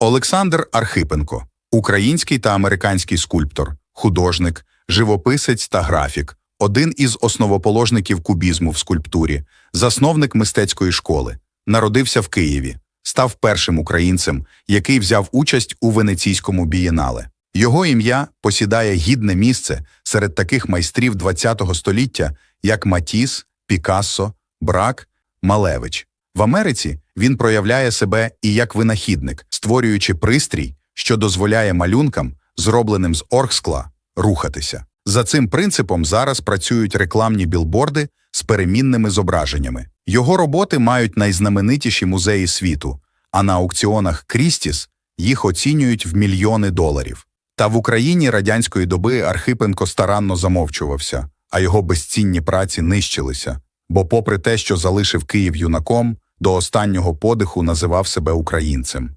Олександр Архипенко, український та американський скульптор, художник, живописець та графік, один із основоположників кубізму в скульптурі, засновник мистецької школи, народився в Києві, став першим українцем, який взяв участь у венеційському бієнале. Його ім'я посідає гідне місце серед таких майстрів ХХ століття, як Матіс, Пікассо, Брак, Малевич. В Америці він проявляє себе і як винахідник, створюючи пристрій, що дозволяє малюнкам, зробленим з оргскла, рухатися. За цим принципом зараз працюють рекламні білборди з перемінними зображеннями. Його роботи мають найзнаменитіші музеї світу, а на аукціонах Крістіс їх оцінюють в мільйони доларів. Та в Україні радянської доби Архипенко старанно замовчувався, а його безцінні праці нищилися. Бо, попри те, що залишив Київ юнаком, до останнього подиху називав себе українцем.